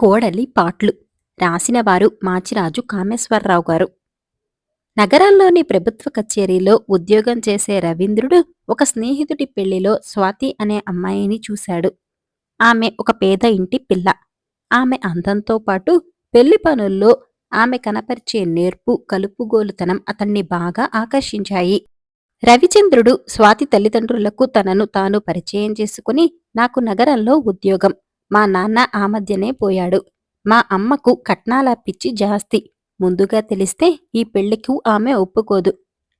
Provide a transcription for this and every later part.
కోడలి పాట్లు రాసినవారు మాచిరాజు కామేశ్వరరావు గారు. నగరంలోని ప్రభుత్వ కచేరీలో ఉద్యోగం చేసే రవీంద్రుడు ఒక స్నేహితుడి పెళ్ళిలో స్వాతి అనే అమ్మాయిని చూశాడు. ఆమె ఒక పేద ఇంటి పిల్ల. ఆమె అందంతో పాటు పెళ్ళి పనుల్లో ఆమె కనపరిచే నేర్పు కలుపుగోలుతనం అతన్ని బాగా ఆకర్షించాయి. రవిచంద్రుడు స్వాతి తల్లిదండ్రులకు తనను తాను పరిచయం చేసుకుని నాకు నగరంలో ఉద్యోగం మా నాన్న ఆ మధ్యనే పోయాడు. మా అమ్మకు కట్నాల పిచ్చి జాస్తి. ముందుగా తెలిస్తే ఈ పెళ్ళికు ఆమె ఒప్పుకోదు.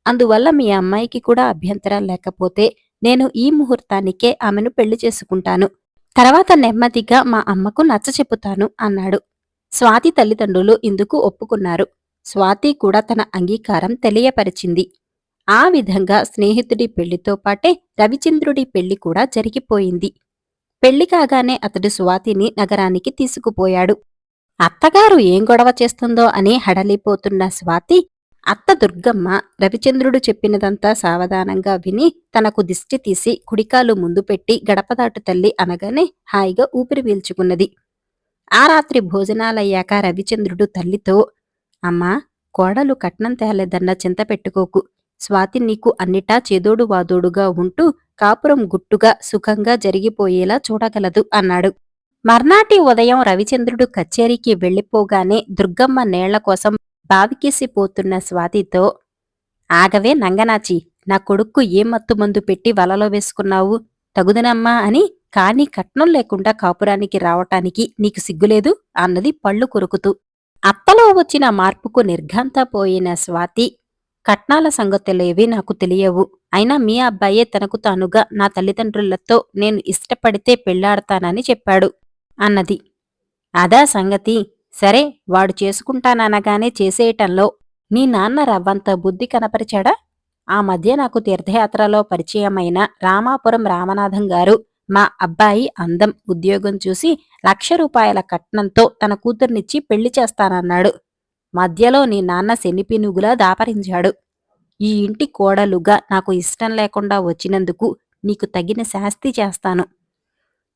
అందువల్ల మీ అమ్మాయికి కూడా అభ్యంతరం లేకపోతే నేను ఈ ముహూర్తానికే ఆమెను పెళ్ళి చేసుకుంటాను. తర్వాత నెమ్మదిగా మా అమ్మకు నచ్చ చెబుతాను అన్నాడు. స్వాతి తల్లిదండ్రులు ఇందుకు ఒప్పుకున్నారు. స్వాతి కూడా తన అంగీకారం తెలియపరిచింది. ఆ విధంగా స్నేహితుడి పెళ్ళితో పాటే రవిచంద్రుడి పెళ్ళి కూడా జరిగిపోయింది. పెళ్ళి కాగానే అతడు స్వాతిని నగరానికి తీసుకుపోయాడు. అత్తగారు ఏం గొడవ చేస్తుందో అని హడలిపోతున్న స్వాతి అత్త దుర్గమ్మ రవిచంద్రుడు చెప్పినదంతా సావధానంగా విని తనకు దిష్టి తీసి కుడికాలు ముందు పెట్టి గడపదాటు తల్లి అనగానే హాయిగా ఊపిరి పీల్చుకున్నది. ఆ రాత్రి భోజనాలయ్యాక రవిచంద్రుడు తల్లితో అమ్మా కోడలు కట్నం తేలేదన్న చింత పెట్టుకోకు. స్వాతి నీకు అన్నిటా చేదోడు వాదోడుగా ఉంటూ కాపురం గుట్టుగా సుఖంగా జరిగిపోయేలా చూడగలదు అన్నాడు. మర్నాటి ఉదయం రవిచంద్రుడు కచేరీకి వెళ్ళిపోగానే దుర్గమ్మ నేళ్ళ కోసం బావికేసిపోతున్న స్వాతితో ఆగవే నంగనాచి నా కొడుక్కు ఏ మత్తు మందు పెట్టి వలలో వేసుకున్నావు? తగుదనమ్మా అని కాని కట్నం లేకుండా కాపురానికి రావటానికి నీకు సిగ్గులేదు? అన్నది పళ్ళు కొరుకుతూ. అత్తలో వచ్చిన మార్పుకు నిర్ఘాంతపోయిన స్వాతి కట్నాల సంగతులేవి నాకు తెలియవు. అయినా మీ అబ్బాయే తనకు తానుగా నా తల్లిదండ్రులతో నేను ఇష్టపడితే పెళ్ళాడతానని చెప్పాడు అన్నది. అదా సంగతి. సరే వాడు చేసుకుంటాననగానే చేసేయటంలో నీ నాన్న రవ్వంత బుద్ధి కనపరిచాడా? ఆ మధ్య నాకు తీర్థయాత్రలో పరిచయమైన రామాపురం రామనాథం గారు మా అబ్బాయి అందం ఉద్యోగం చూసి లక్ష రూపాయల కట్నంతో తన కూతుర్నిచ్చి పెళ్ళి చేస్తానన్నాడు. మధ్యలో నీ నాన్న శనిపినుగులా దాపరించాడు. ఈ ఇంటి కోడలుగా నాకు ఇష్టం లేకుండా వచ్చినందుకు నీకు తగిన శాస్తి చేస్తాను.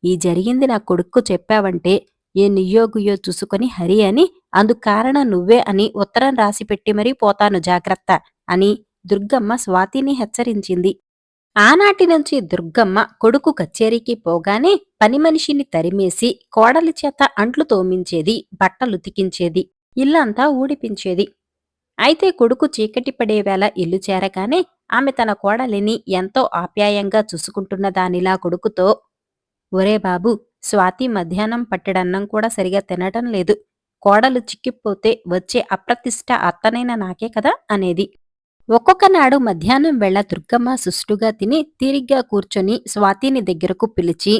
ఈ జరిగింది నా కొడుక్కు చెప్పావంటే ఏ నియోగుయో చూసుకొని హరి అని అందుకు కారణం నువ్వే అని ఉత్తరం రాసిపెట్టి మరీ పోతాను జాగ్రత్త అని దుర్గమ్మ స్వాతిని హెచ్చరించింది. ఆనాటి నుంచి దుర్గమ్మ కొడుకు కచేరీకి పోగానే పని మనిషిని తరిమేసి కోడలి చేత అంట్లు తోమించేది బట్టలు ఉతికించేది. ఇల్లంతా ఊడిపించేది. అయితే కొడుకు చీకటి పడేవేళ ఇల్లు చేరగానే ఆమె తన కోడలిని ఎంతో ఆప్యాయంగా చూసుకుంటున్న దానిలా కొడుకుతో ఒరే బాబు స్వాతి మధ్యాహ్నం పట్టెడన్నం కూడా సరిగా తినటం లేదు. కోడలు చిక్కిపోతే వచ్చే అప్రతిష్ట అత్తనైన నాకే కదా అనేది. ఒక్కొక్కనాడు మధ్యాహ్నం వేళ దుర్గమ్మ సుష్టుగా తిని తీరిగ్గా కూర్చొని స్వాతిని దగ్గరకు పిలిచి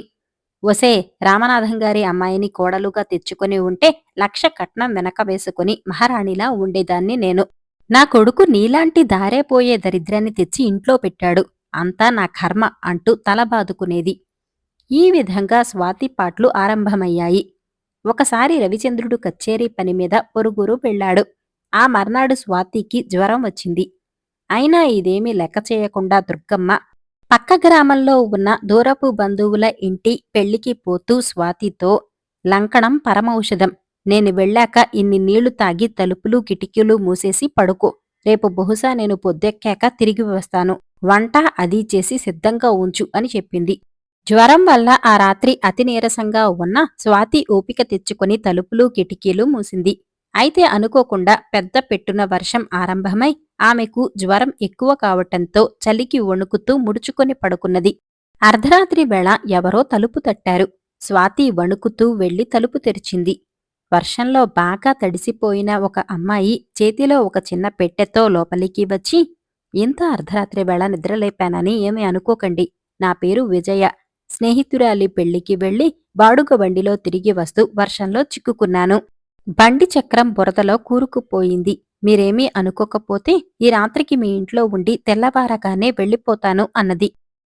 ఒసే రామనాథం గారి అమ్మాయిని కోడలుగా తెచ్చుకొని ఉంటే లక్ష కట్నం వెనక వేసుకుని మహారాణిలా ఉండేదాన్ని నేను. నా కొడుకు నీలాంటి దారేపోయే దరిద్రాన్ని తెచ్చి ఇంట్లో పెట్టాడు. అంతా నా కర్మ అంటూ తల బాదుకునేది. ఈ విధంగా స్వాతి పాటలు ఆరంభమయ్యాయి. ఒకసారి రవిచంద్రుడు కచ్చేరీ పని మీద పొరుగురు వెళ్ళాడు. ఆ మర్నాడు స్వాతికి జ్వరం వచ్చింది. అయినా ఇదేమీ లెక్క చేయకుండా దుర్గమ్మ పక్క గ్రామంలో ఉన్న దూరపు బంధువుల ఇంటి పెళ్ళికి పోతూ స్వాతితో లంకణం పరమౌషధం. నేను వెళ్ళాక ఇన్ని నీళ్ళు తాగి తలుపులు కిటికీలు మూసేసి పడుకో. రేపు బహుశా నేను పొద్దెక్కాక తిరిగి వస్తాను. వంట అది చేసి సిద్ధంగా ఉంచు అని చెప్పింది. జ్వరం వల్ల ఆ రాత్రి అతి నీరసంగా ఉన్న స్వాతి ఓపిక తెచ్చుకొని తలుపులు కిటికీలు మూసింది. అయితే అనుకోకుండా పెద్ద పెట్టున వర్షం ఆరంభమై ఆమెకు జ్వరం ఎక్కువ కావటంతో చలికి వణుకుతూ ముడుచుకొని పడుకున్నది. అర్ధరాత్రి వేళ ఎవరో తలుపు తట్టారు. స్వాతి వణుకుతూ వెళ్ళి తలుపు తెరిచింది. వర్షంలో బాగా తడిసిపోయిన ఒక అమ్మాయి చేతిలో ఒక చిన్న పెట్టెతో లోపలికి వచ్చి ఇంత అర్ధరాత్రి వేళ నిద్రలేపానని ఏమి అనుకోకండి. నా పేరు విజయ. స్నేహితురాలి పెళ్ళికి వెళ్ళి బాడుగ బండిలో తిరిగి వస్తూ వర్షంలో చిక్కుకున్నాను. బండి చక్రం బురదలో కూరుకుపోయింది. మీరేమీ అనుకోకపోతే ఈ రాత్రికి మీ ఇంట్లో ఉండి తెల్లవారగానే వెళ్ళిపోతాను అన్నది.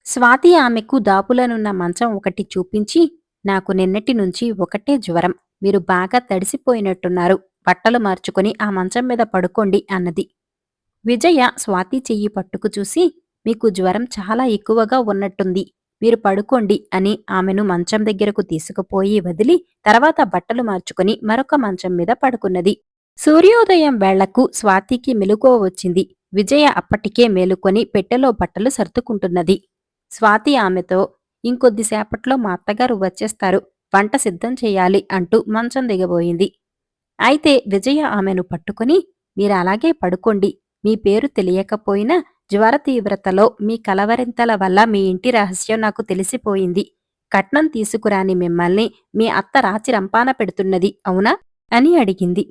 స్వాతి ఆమెకు దాపులనున్న మంచం ఒకటి చూపించి నాకు నిన్నటి నుంచి ఒకటే జ్వరం మీరు బాగా తడిసిపోయినట్టున్నారు బట్టలు మార్చుకుని ఆ మంచం మీద పడుకోండి అన్నది. విజయ స్వాతి చెయ్యి పట్టుకు చూసి మీకు జ్వరం చాలా ఎక్కువగా ఉన్నట్టుంది మీరు పడుకోండి అని ఆమెను మంచం దగ్గరకు తీసుకుపోయి వదిలి తర్వాత బట్టలు మార్చుకుని మరొక మంచం మీద పడుకున్నది. సూర్యోదయం వేళ్ళకు స్వాతికి మెలుకువ వచ్చింది. విజయ అప్పటికే మేలుకొని పెట్టెలో బట్టలు సర్దుకుంటున్నది. స్వాతి ఆమెతో ఇంకొద్దిసేపట్లో మా అత్తగారు వచ్చేస్తారు. వంట సిద్ధం చేయాలి అంటూ మంచం దిగబోయింది. అయితే విజయ ఆమెను పట్టుకుని మీరు అలాగే పడుకోండి. మీ పేరు తెలియకపోయినా జ్వర తీవ్రతలో మీ కలవరింతల వల్ల మీ ఇంటి రహస్యం నాకు తెలిసిపోయింది. కట్నం తీసుకురాని మిమ్మల్ని మీ అత్త రాచి రంపాన పెడుతున్నది అవునా? అని అడిగింది.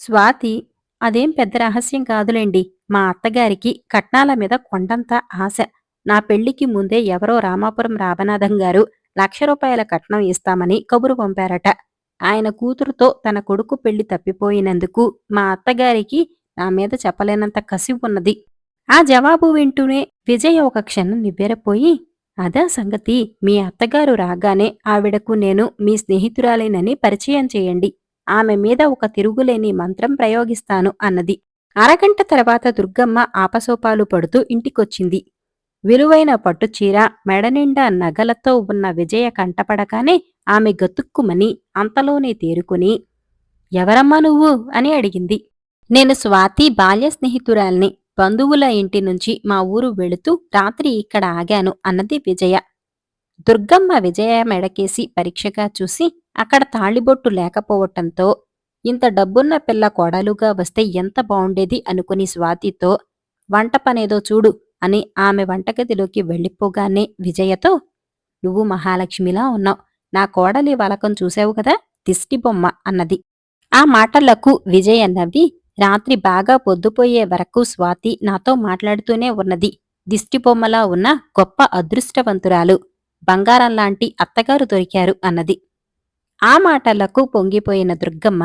స్వాతి అదేం పెద్ద రహస్యం కాదులేండి. మా అత్తగారికి కట్నాల మీద కొండంత ఆశ. నా పెళ్ళికి ముందే ఎవరో రామాపురం రామనాథం గారు లక్ష రూపాయల కట్నం ఇస్తామని కబురు పంపారట. ఆయన కూతురుతో తన కొడుకు పెళ్ళి తప్పిపోయినందుకు మా అత్తగారికి నా మీద చెప్పలేనంత కసి ఉన్నది ఆ జవాబు వింటూనే విజయ ఒక క్షణం నివ్వెరపోయి అదా సంగతి. మీ అత్తగారు రాగానే ఆవిడకు నేను మీ స్నేహితురాలేనని పరిచయం చేయండి. ఆమె మీద ఒక తిరుగులేని మంత్రం ప్రయోగిస్తాను అన్నది. అరగంట తర్వాత దుర్గమ్మ ఆపసోపాలు పడుతూ ఇంటికొచ్చింది. విలువైన పట్టుచీర మెడనిండా నగలతో ఉన్న విజయ కంటపడగానే ఆమె గతుక్కుమని అంతలోనే తేరుకుని ఎవరమ్మా నువ్వు? అని అడిగింది. నేను స్వాతి బాల్య స్నేహితురాల్ని. బంధువుల ఇంటి నుంచి మా ఊరు వెళుతూ రాత్రి ఇక్కడ ఆగాను అన్నది విజయ. దుర్గమ్మ విజయ మెడకేసి పరీక్షగా చూసి అక్కడ తాళిబొట్టు లేకపోవటంతో ఇంత డబ్బున్న పిల్ల కోడలుగా వస్తే ఎంత బావుండేది అనుకుని స్వాతితో వంట పనేదో చూడు అని ఆమె వంటగదిలోకి వెళ్ళిపోగానే విజయతో నువ్వు మహాలక్ష్మిలా ఉన్నావు. నా కోడలి వలకం చూసావు కదా? దిష్టి బొమ్మ అన్నది. ఆ మాటలకు విజయ నవ్వి రాత్రి బాగా పొద్దుపోయే వరకు స్వాతి నాతో మాట్లాడుతూనే ఉన్నది. దిష్టి బొమ్మలా ఉన్న గొప్ప అదృష్టవంతురాలు. బంగారం లాంటి అత్తగారు దొరికారు అన్నది. ఆ మాటలకు పొంగిపోయిన దుర్గమ్మ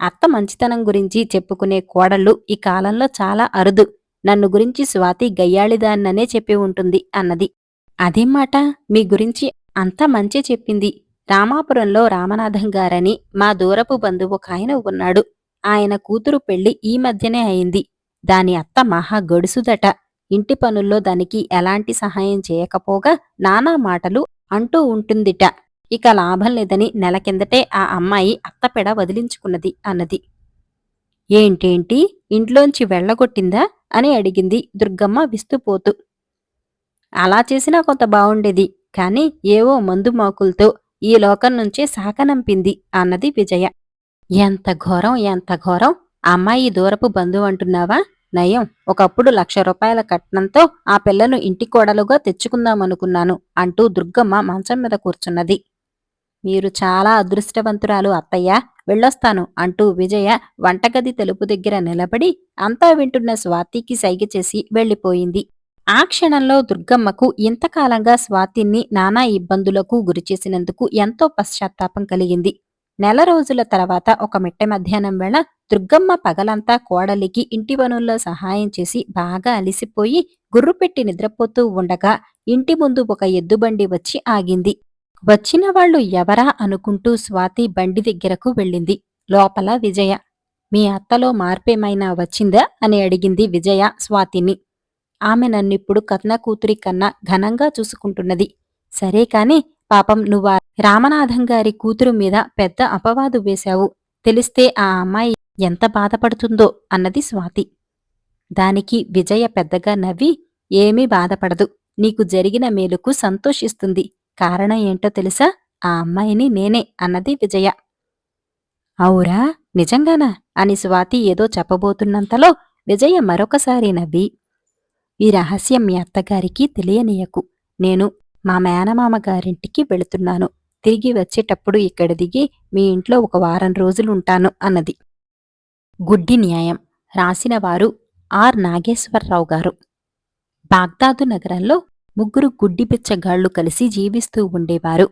అత్త మంచితనం గురించి చెప్పుకునే కోడళ్ళు ఈ కాలంలో చాలా అరుదు. నన్ను గురించి స్వాతి గయ్యాళిదాన్ననే చెప్పి ఉంటుంది అన్నది. అదేం మాట? మీ గురించి అంతా మంచి చెప్పింది. రామాపురంలో రామనాథం గారని మా దూరపు బంధువు ఒక ఆయన ఉన్నాడు. ఆయన కూతురు పెళ్ళి ఈ మధ్యనే అయింది. దాని అత్త మహా గడుసుదట. ఇంటి పనుల్లో దానికి ఎలాంటి సహాయం చేయకపోగా నానా మాటలు అంటూ ఉంటుందిట. ఇక లాభం లేదని నెల కిందటే ఆ అమ్మాయి అత్తపెడ వదిలించుకున్నది అన్నది. ఏంటేంటి? ఇంట్లోంచి వెళ్ళగొట్టిందా? అని అడిగింది దుర్గమ్మ విస్తుపోతూ. అలా చేసినా కొంత బావుండేది కాని ఏవో మందు మాకులతో ఈ లోకం నుంచే సాకనంపింది అన్నది విజయ. ఎంత ఘోరం ఎంత ఘోరం! అమ్మాయి దూరపు బంధువు అంటున్నావా? నయం ఒకప్పుడు లక్ష రూపాయల కట్నంతో ఆ పిల్లను ఇంటి కోడలుగా తెచ్చుకుందామనుకున్నాను అంటూ దుర్గమ్మ మంచం మీద కూర్చున్నది. మీరు చాలా అదృష్టవంతురాలు అత్తయ్య. వెళ్ళొస్తాను అంటూ విజయ వంటగది తలుపు దగ్గర నిలబడి అంతా వింటున్న స్వాతికి సైగ చేసి వెళ్ళిపోయింది. ఆ క్షణంలో దుర్గమ్మకు ఇంతకాలంగా స్వాతిని నానా ఇబ్బందులకు గురిచేసినందుకు ఎంతో పశ్చాత్తాపం కలిగింది. నెల రోజుల తర్వాత ఒక మిట్ట మధ్యాహ్నం వేళ దుర్గమ్మ పగలంతా కోడలికి ఇంటి పనుల్లో సహాయం చేసి బాగా అలిసిపోయి గుర్రుపెట్టి నిద్రపోతూ ఉండగా ఇంటి ముందు ఒక ఎద్దుబండి వచ్చి ఆగింది. వచ్చిన వాళ్ళు ఎవరా అనుకుంటూ స్వాతి బండి దగ్గరకు వెళ్ళింది. లోపల విజయ మీ అత్తలో మార్పేమైనా వచ్చిందా? అని అడిగింది విజయ స్వాతిని. ఆమె నన్నిప్పుడు కథన కూతురి కన్నా ఘనంగా చూసుకుంటున్నది. సరే కాని పాపం నువ్వా రామనాథం గారి కూతురు మీద పెద్ద అపవాదు వేశావు. తెలిస్తే ఆ అమ్మాయి ఎంత బాధపడుతుందో అన్నది స్వాతి. దానికి విజయ పెద్దగా నవ్వి ఏమీ బాధపడదు. నీకు జరిగిన మేలుకు సంతోషిస్తుంది. కారణం ఏంటో తెలుసా? ఆ అమ్మాయిని నేనే అన్నది విజయ. అవురా నిజంగానా? అని స్వాతి ఏదో చెప్పబోతున్నంతలో విజయ మరొకసారి నవ్వి. ఈ రహస్యం మీ అత్తగారికి తెలియనీయకు. నేను మా మేనమామ గారింటికి వెళుతున్నాను. తిరిగి వచ్చేటప్పుడు ఇక్కడ దిగి మీ ఇంట్లో ఒక వారం రోజులుంటాను అన్నది. గుడ్డి న్యాయం. రాసినవారు ఆర్ నాగేశ్వరరావు గారు. బాగ్దాదు నగరంలో ముగ్గురు గుడ్డిపిచ్చగాళ్ళు కలిసి జీవిస్తూ ఉండేవారు.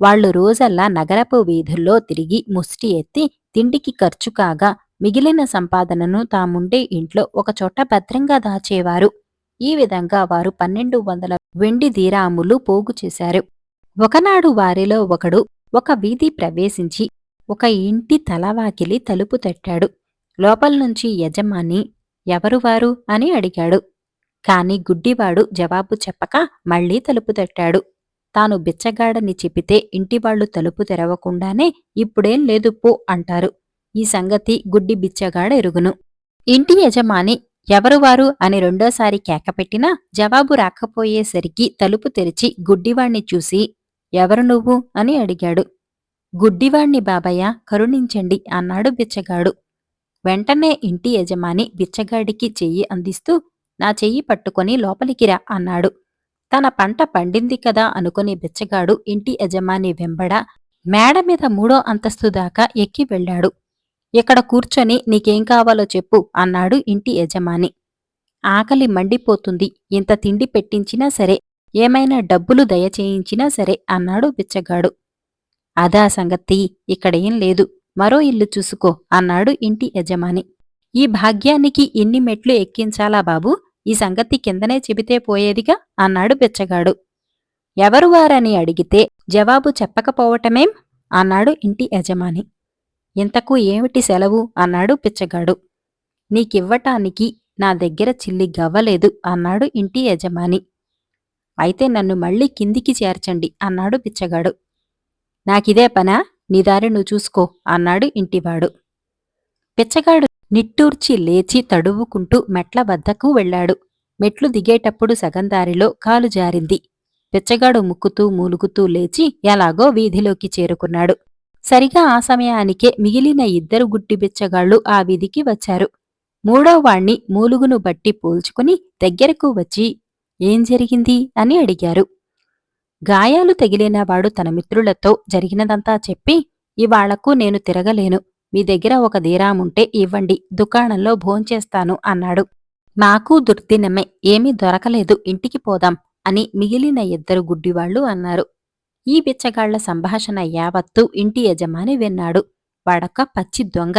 వాళ్ళు రోజల్లా నగరపు వీధుల్లో తిరిగి ముష్టి ఎత్తి తిండికి ఖర్చు కాగా మిగిలిన సంపాదనను తాముండే ఇంట్లో ఒకచోట భద్రంగా దాచేవారు. ఈ విధంగా వారు పన్నెండు వందల వెండి దీరాములు పోగు చేశారు. ఒకనాడు వారిలో ఒకడు ఒక వీధి ప్రవేశించి ఒక ఇంటి తలవాకిలి తలుపు తట్టాడు. లోపల నుంచి యజమాని ఎవరు వారు? అని అడిగాడు. కాని గుడ్డివాడు జవాబు చెప్పక మళ్ళీ తలుపు తట్టాడు. తాను బిచ్చగాడని చెబితే ఇంటివాళ్ళు తలుపు తెరవకుండానే ఇప్పుడేం లేదు పో అంటారు. ఈ సంగతి గుడ్డి బిచ్చగాడ ఎరుగును. ఇంటి యజమాని ఎవరు వారు అని రెండోసారి కేకపెట్టినా జవాబు రాకపోయేసరికి తలుపు తెరిచి గుడ్డివాణ్ణి చూసి ఎవరు నువ్వు? అని అడిగాడు. గుడ్డివాణ్ణి బాబయ్య కరుణించండి అన్నాడు బిచ్చగాడు. వెంటనే ఇంటి యజమాని బిచ్చగాడికి చెయ్యి అందిస్తూ నా చెయ్యి పట్టుకొని లోపలికి రా అన్నాడు. తన పంట పండింది కదా అనుకుని బిచ్చగాడు ఇంటి యజమాని వెంబడ మేడ మీద మూడో అంతస్తు దాకా ఎక్కి వెళ్ళాడు. ఇక్కడ కూర్చొని నీకేం కావాలో చెప్పు అన్నాడు ఇంటి యజమాని. ఆకలి మండిపోతుంది. ఇంత తిండి పెట్టించినా సరే ఏమైనా డబ్బులు దయచేయించినా సరే అన్నాడు బిచ్చగాడు. అదా సంగతి ఇక్కడేం లేదు. మరో ఇల్లు చూసుకో అన్నాడు ఇంటి యజమాని. ఈ భాగ్యానికి ఇన్ని మెట్లు ఎక్కించాలా బాబు? ఈ సంగతి కిందనే చెబితే పోయేదిగా? అన్నాడు బిచ్చగాడు. ఎవరు వారని అడిగితే జవాబు చెప్పకపోవటమేం? అన్నాడు ఇంటి యజమాని. ఇంతకు ఏమిటి సెలవు? అన్నాడు పిచ్చగాడు నీకివ్వటానికి నా దగ్గర చిల్లి గవ్వలేదు అన్నాడు ఇంటి యజమాని. అయితే నన్ను మళ్ళీ కిందికి చేర్చండి అన్నాడు పిచ్చగాడు నాకిదే పనా? నీ దారి నువ్వు చూసుకో అన్నాడు ఇంటివాడు. బిచ్చగాడు నిట్టూర్చి లేచి తడువుకుంటూ మెట్ల వద్దకు వెళ్ళాడు. మెట్లు దిగేటప్పుడు సగందారిలో కాలు జారింది. బిచ్చగాడు ముక్కుతూ మూలుగుతూ లేచి ఎలాగో వీధిలోకి చేరుకున్నాడు. సరిగా ఆ సమయానికే మిగిలిన ఇద్దరు గుడ్డి బిచ్చగాళ్ళు ఆ వీధికి వచ్చారు. మూడోవాణ్ణి మూలుగును బట్టి పోల్చుకుని దగ్గరకు వచ్చి ఏం జరిగింది? అని అడిగారు. గాయాలు తగిలినవాడు తన మిత్రులతో జరిగినదంతా చెప్పి ఇవాళ్ళకు నేను తిరగలేను. మీ దగ్గర ఒక దీరాముంటే ఇవ్వండి దుకాణంలో భోంచేస్తాను అన్నాడు. నాకు దుర్దినమే ఏమీ దొరకలేదు ఇంటికి పోదాం అని మిగిలిన ఇద్దరు గుడ్డివాళ్ళు అన్నారు. ఈ బిచ్చగాళ్ళ సంభాషణ యావత్తు ఇంటి యజమాని విన్నాడు. వాడొక్క పచ్చి దొంగ.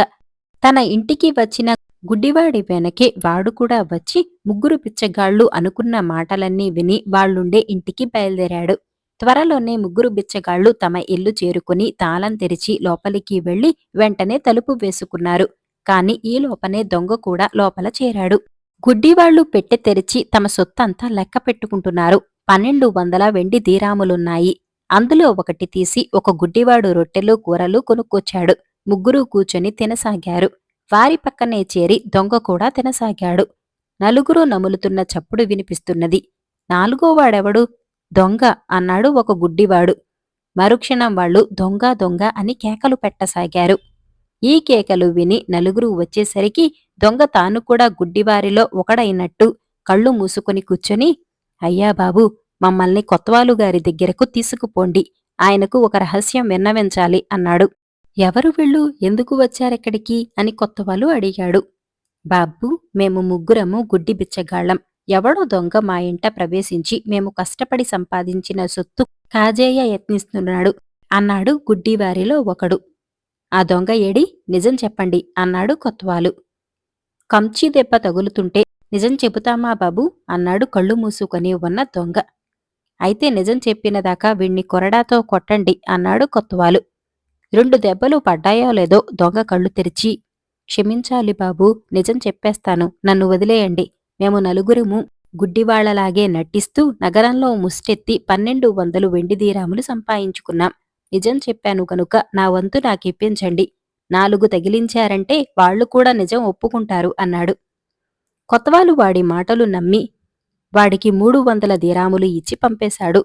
తన ఇంటికి వచ్చిన గుడ్డివాడి వెనకే వాడు కూడా వచ్చి ముగ్గురు బిచ్చగాళ్ళు అనుకున్న మాటలన్నీ విని వాళ్ళుండే ఇంటికి బయలుదేరాడు. త్వరలోనే ముగ్గురు బిచ్చగాళ్ళు తమ ఇల్లు చేరుకుని తాళం తెరిచి లోపలికి వెళ్ళి వెంటనే తలుపు వేసుకున్నారు. కాని ఈ లోపనే దొంగ కూడా లోపల చేరాడు. గుడ్డివాళ్ళు పెట్టె తెరిచి తమ సొత్తంతా లెక్క పెట్టుకుంటున్నారు. పన్నెండు వందల వెండి దీరాములున్నాయి. అందులో ఒకటి తీసి ఒక గుడ్డివాడు రొట్టెలు కూరలు కొనుక్కొచ్చాడు. ముగ్గురూ కూర్చొని తినసాగారు. వారి పక్కనే చేరి దొంగ కూడా తినసాగాడు. నలుగురు నములుతున్న చప్పుడు వినిపిస్తున్నది. నాలుగోవాడెవడు దొంగ అన్నాడు ఒక గుడ్డివాడు. మరుక్షణం వాళ్ళు దొంగ దొంగ అని కేకలు పెట్టసాగారు. ఈ కేకలు విని నలుగురు వచ్చేసరికి దొంగ తాను కూడా గుడ్డివారిలో ఒకడైనట్టు కళ్ళు మూసుకొని కూర్చొని అయ్యా బాబు మమ్మల్ని కొత్తవాలు గారి దగ్గరకు తీసుకుపోండి. ఆయనకు ఒక రహస్యం విన్నవించాలి అన్నాడు. ఎవరు వీళ్ళు? ఎందుకు వచ్చారెక్కడికి? అని కొత్తవాలు అడిగాడు. బాబు మేము ముగ్గురము గుడ్డి బిచ్చగాళ్ళం. ఎవడో దొంగ మా ఇంట ప్రవేశించి మేము కష్టపడి సంపాదించిన సొత్తు కాజేయ యత్నిస్తున్నాడు అన్నాడు గుడ్డివారిలో ఒకడు. ఆ దొంగ ఏడి? నిజం చెప్పండి అన్నాడు కొత్వాలు. కంచి దెబ్బ తగులుతుంటే నిజం చెబుతామా బాబు? అన్నాడు కళ్ళు మూసుకొని ఉన్న దొంగ. అయితే నిజం చెప్పినదాకా వీణ్ణి కొరడాతో కొట్టండి అన్నాడు కొత్తవాలు రెండు దెబ్బలు పడ్డాయో లేదో దొంగ కళ్ళు తెరిచి క్షమించాలి బాబు నిజం చెప్పేస్తాను నన్ను వదిలేయండి. మేము నలుగురము గుడ్డివాళ్ళలాగే నటిస్తూ నగరంలో ముష్టెత్తి పన్నెండు వందలు వెండి దీరాములు సంపాదించుకున్నాం నిజం చెప్పాను కనుక నా వంతు నాకిప్పించండి. నాలుగు తగిలించారంటే వాళ్ళు కూడా నిజం ఒప్పుకుంటారు అన్నాడు. కొత్తవాలు వాడి మాటలు నమ్మి వాడికి మూడు వందల దీరాములు ఇచ్చి పంపేశాడు.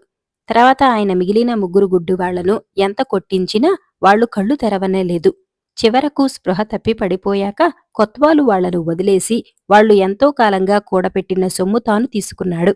తర్వాత ఆయన మిగిలిన ముగ్గురు గుడ్డివాళ్ళను ఎంత కొట్టించినా వాళ్ళు కళ్ళు తెరవనే లేదు. చివరకు స్పృహ తప్పి పడిపోయాక కొత్వాలు వాళ్ళను వదిలేసి వాళ్ళు ఎంతో కాలంగా కూడపెట్టిన సొమ్ము తాను తీసుకున్నాడు.